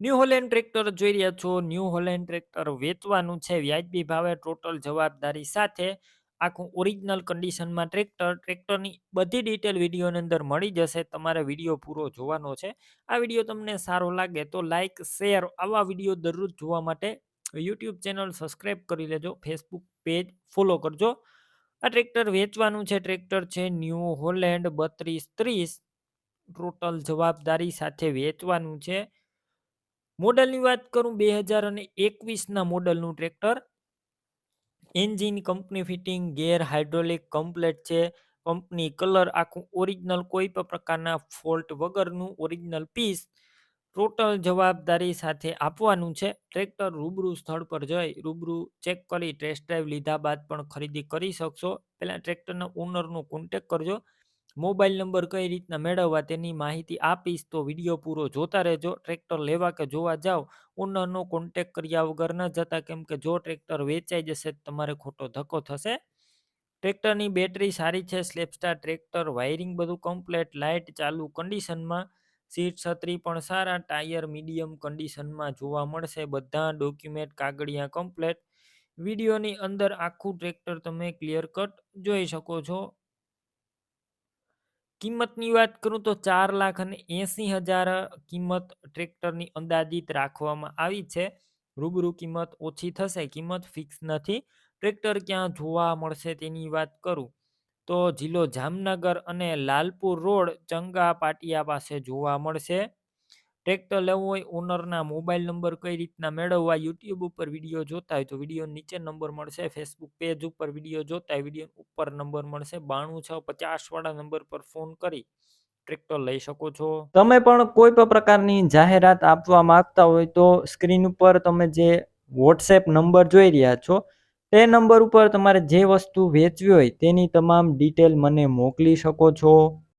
New Holland tractor જોઈ રહ્યા છો. ન્યૂ હોલેન્ડ ટ્રેક્ટર વેચવાનું છે. વ્યાજબી ભાવે ટોટલ જવાબદારી સાથે આખું ઓરિજિનલ કન્ડિશનમાં ટ્રેક્ટર ટ્રેક્ટરની બધી ડિટેલ વિડીયોની અંદર મળી જશે. તમારે વીડિયો પૂરો જોવાનો છે. આ વીડિયો તમને સારો લાગે તો લાઇક શેર આવા વીડિયો દરરોજ જોવા માટે યુટ્યુબ ચેનલ સબસ્ક્રાઈબ કરી લેજો. ફેસબુક પેજ ફોલો કરજો. આ ટ્રેક્ટર વેચવાનું છે. ટ્રેક્ટર છે ન્યૂ હોલેન્ડ બત્રીસ ત્રીસ. ટોટલ જવાબદારી સાથે વેચવાનું છે. મોડલની વાત કરું બે હજાર અને એકવીસના મોડલનું tractor. Engine, company fitting, gear hydraulic complete છે. કંપની કલર આખું ઓરિજિનલ કોઈ પણ પ્રકારના ફોલ્ટ વગરનું ઓરિજિનલ પીસ ટોટલ જવાબદારી સાથે આપવાનું છે. ટ્રેક્ટર રૂબરૂ સ્થળ પર જઈ રૂબરૂ ચેક કરી, ટેસ્ટ ડ્રાઈવ લીધા બાદ પણ ખરીદી કરી શકશો. પહેલાં ટ્રેક્ટરના ઓનરનો કોન્ટેક કરજો. મોબાઈલ નંબર કઈ રીતના મેળવવા તેની માહિતી આપીશ, તો વીડિયો પૂરો જોતા રહેજો. ટ્રેક્ટર લેવા કે જોવા જાઓ ઓનરનો કોન્ટેક કર્યા વગર ન જતા. કેમ કે જો ટ્રેક્ટર વેચાઈ જશે તમારે ખોટો ધક્કો થશે. ટ્રેક્ટરની બેટરી સારી છે સ્લેપસ્ટાર ટ્રેક્ટર વાયરિંગ બધું કમ્પ્લેટ લાઇટ ચાલુ કન્ડિશનમાં સીટ છત્રી પણ સારા, ટાયર મીડિયમ કન્ડિશનમાં જોવા મળશે. બધા ડોક્યુમેન્ટ કાગળિયા કમ્પ્લેટ વિડીયોની અંદર આખું ટ્રેક્ટર તમે ક્લિયર કટ જોઈ શકો છો. કિંમતની વાત કરું તો ચાર લાખ અને એંસી હજાર કિંમત ટ્રેક્ટરની અંદાજિત રાખવામાં આવી છે. રૂબરૂ કિંમત ઓછી થશે, કિંમત ફિક્સ નથી. ટ્રેક્ટર ક્યાં જોવા મળશે તેની વાત કરું તો જિલ્લો જામનગર અને લાલપુર રોડ ચંગા પાટિયા પાસે જોવા મળશે. ટ્રેક્ટર લેવું હોય, ઓનરના મોબાઈલ નંબર કઈ રીતના મેળવવા, યુટ્યુબ ઉપર વીડિયો જોતા હોય તો વીડિયો નીચે નંબર મળશે, ફેસબુક પેજ ઉપર વીડિયો જોતા હોય, વીડિયો ઉપર નંબર મળશે, બાણું છ પચાસ વાળા નંબર પર ફોન કરી ટ્રેક્ટર લઈ શકો છો. તમે પણ કોઈ પણ પ્રકારની જાહેરાત આપવા માંગતા હોય તો સ્ક્રીન ઉપર તમે જે વોટ્સએપ નંબર જોઈ રહ્યા છો, તે નંબર ઉપર તમારે જે વસ્તુ વેચવી હોય તેની તમામ ડિટેલ મને મોકલી શકો છો.